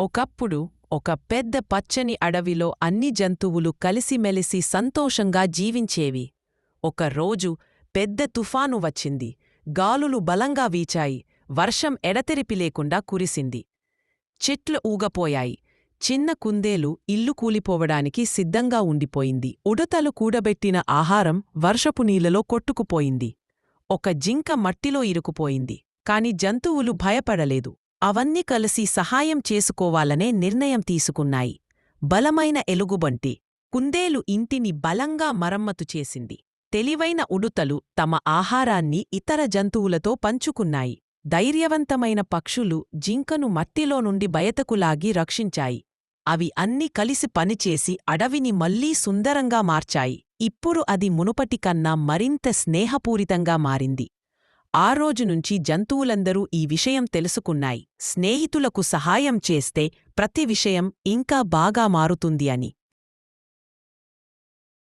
ఒకప్పుడు ఒక పెద్ద పచ్చని అడవిలో అన్ని జంతువులు కలిసిమెలిసి సంతోషంగా జీవించేవి. ఒక రోజు పెద్ద తుఫాను వచ్చింది. గాలులు బలంగా వీచాయి. వర్షం ఎడతెరిపి లేకుండా కురిసింది. చెట్లు ఊగపోయాయి. చిన్న కుందేలు ఇల్లు కూలిపోవడానికి సిద్ధంగా ఉండిపోయింది. ఉడతలు కూడబెట్టిన ఆహారం వర్షపు నీళ్ళలో కొట్టుకుపోయింది. ఒక జింక మట్టిలో ఇరుకుపోయింది. కాని జంతువులు భయపడలేదు. అవన్నీ కలిసి సహాయం చేసుకోవాలనే నిర్ణయం తీసుకున్నాయి. బలమైన ఎలుగుబంటి కుందేలు ఇంటిని బలంగా మరమ్మతు చేసింది. తెలివైన ఉడుతలు తమ ఆహారాన్ని ఇతర జంతువులతో పంచుకున్నాయి. ధైర్యవంతమైన పక్షులు జింకను మట్టిలో నుండి బయతకులాగి రక్షించాయి. అవి అన్ని కలిసి పనిచేసి అడవిని మళ్ళీ సుందరంగా మార్చాయి. ఇప్పుడు అది మునుపటికన్నా మరింత స్నేహపూరితంగా మారింది. ఆ రోజు నుంచి జంతువులందరూ ఈ విషయం తెలుసుకున్నాయి. స్నేహితులకు సహాయం చేస్తే ప్రతి విషయం ఇంకా బాగా మారుతుంది అని.